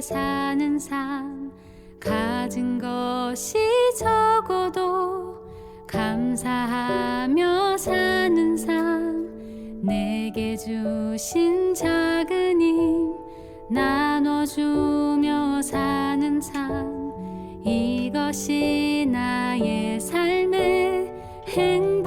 사는 삶 가진 것이 적어도 감사하며 사는 삶 내게 주신 작은 힘 나눠주며 사는 삶 이것이 나의 삶의 행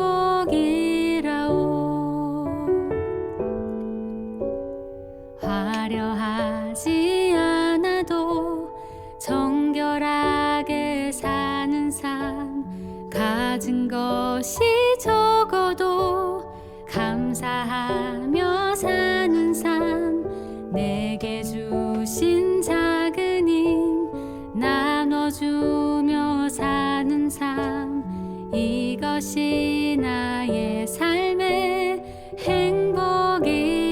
가진 것이 적어도 감사하며 사는 삶 내게 주신 작은 힘 나눠주며 사는 삶 이것이 나의 삶의 행복이라오.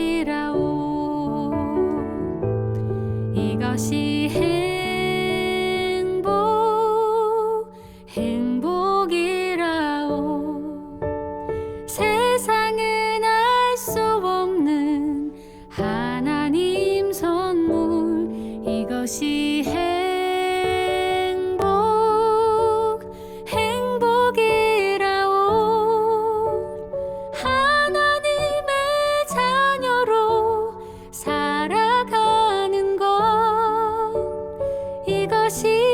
이것이 행복 것이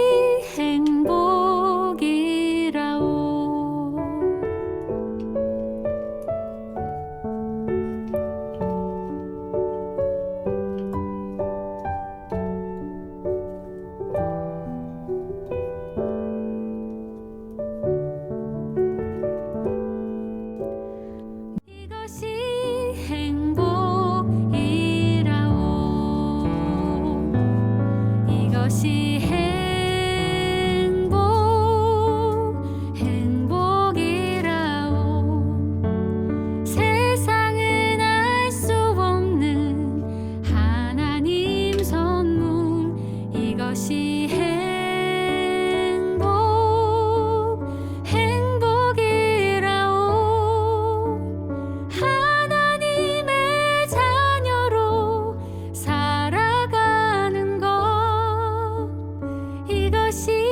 心